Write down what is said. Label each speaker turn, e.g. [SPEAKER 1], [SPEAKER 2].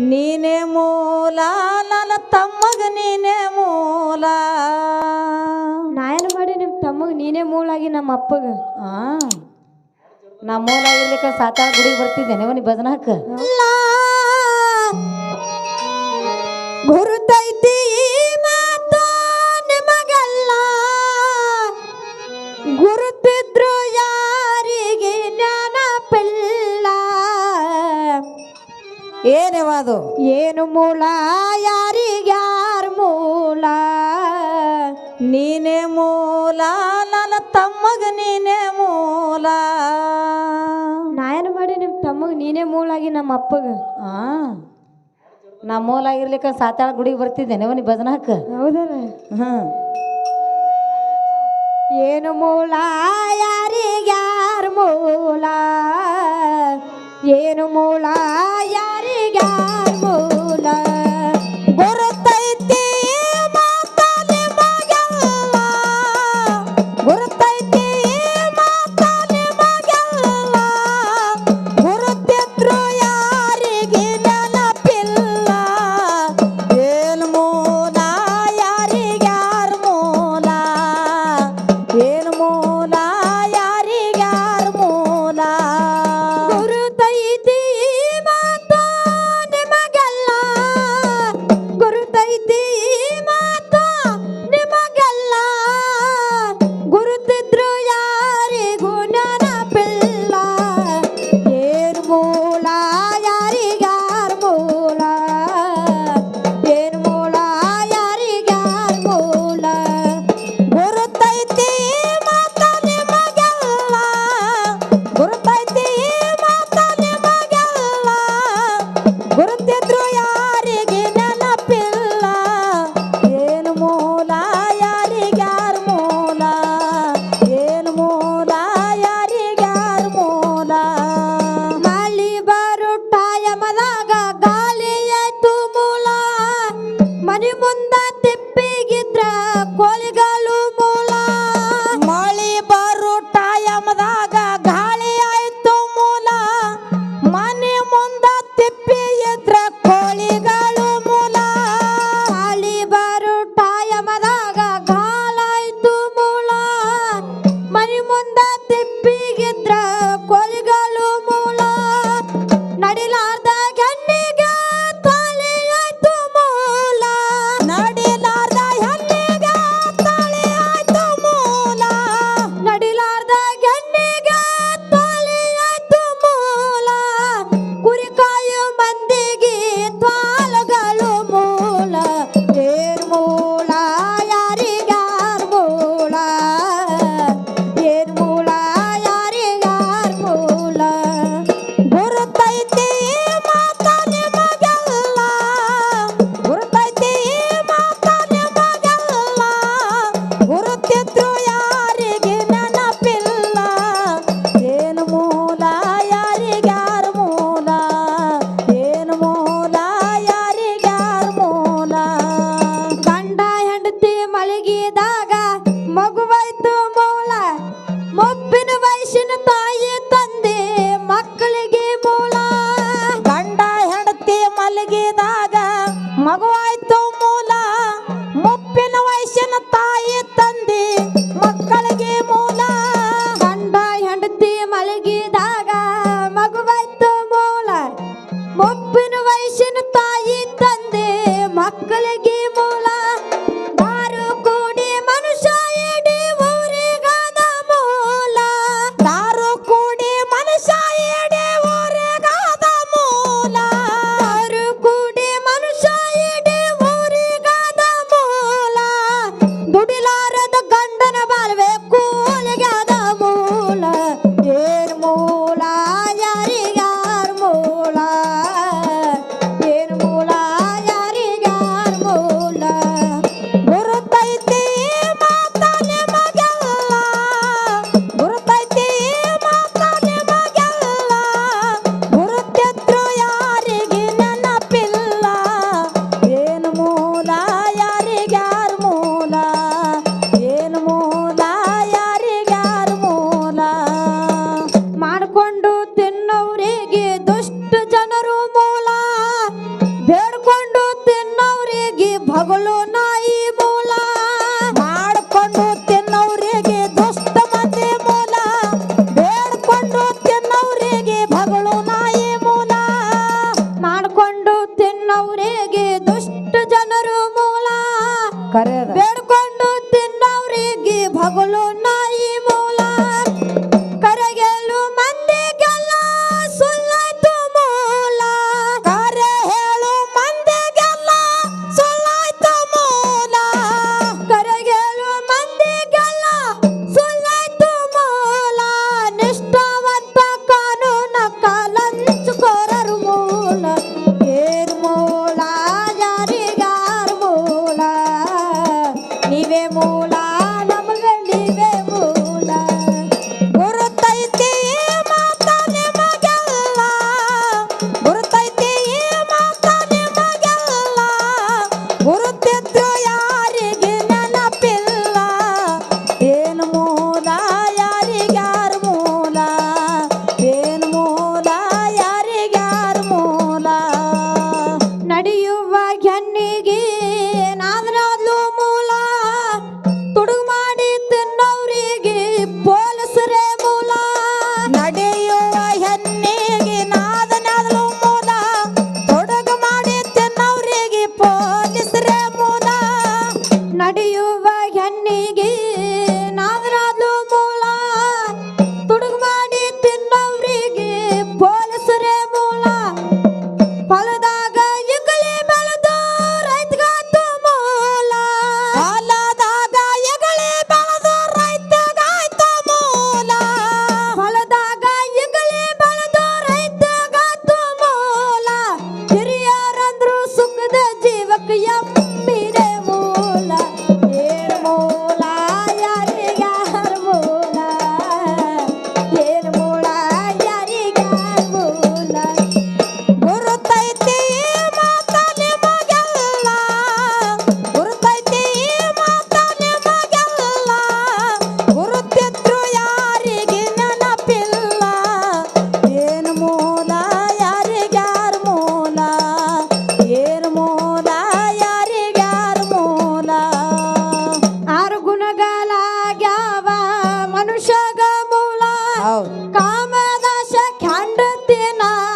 [SPEAKER 1] ನೀನೇ ಮೂಲ ನನ್ನ ತಮ್ಮಗ ನೀನೇ ಮೂಲ.
[SPEAKER 2] ನಾಯನ ಮಾಡಿ ನಿಮ್ಮ ತಮ್ಮಗ ನೀನೇ ಮೂಳಾಗಿ ನಮ್ಮ ಅಪ್ಪಗ?
[SPEAKER 1] ಆ ನಮ್ಮ ಮೂಲ ಆಗಿರ್ಲಿಕ್ಕೆ ಸಾತಾಳ ಗುಡಿಗೆ ಬರ್ತಿದ್ದೇನೆ
[SPEAKER 2] ಅವನಿಗೆ
[SPEAKER 1] ಏನೇವ ಅದು?
[SPEAKER 2] ಏನು ಮೂಲ? ಯಾರಿಗ್ಯಾರ ಮೂಲ?
[SPEAKER 1] ನೀನೆ ಮೂಲ ನನ್ನ ತಮ್ಮಗ ನೀನೆ ಮೂಲ.
[SPEAKER 2] ನಾ ಮಾಡಿ ನಿಮ್ಮ ತಮ್ಮಗ ನೀನೇ ಮೂಲಾಗಿ ನಮ್ಮ ಅಪ್ಪಗ?
[SPEAKER 1] ಆ ನಾ ಮೂಲ ಆಗಿರ್ಲಿಕ್ಕ ಸಾತಾಳ ಗುಡಿಗೆ ಬರ್ತಿದ್ದೇನೆ ಅವನಿ ಬದನಾಕ
[SPEAKER 2] ಹೌದಲ್ಲ? ಏನು ಮೂಲ? ಯಾರಿಗ್ಯಾರ ಮೂಲ? ಏನು ಮೂಲ? baby Poligalo
[SPEAKER 1] না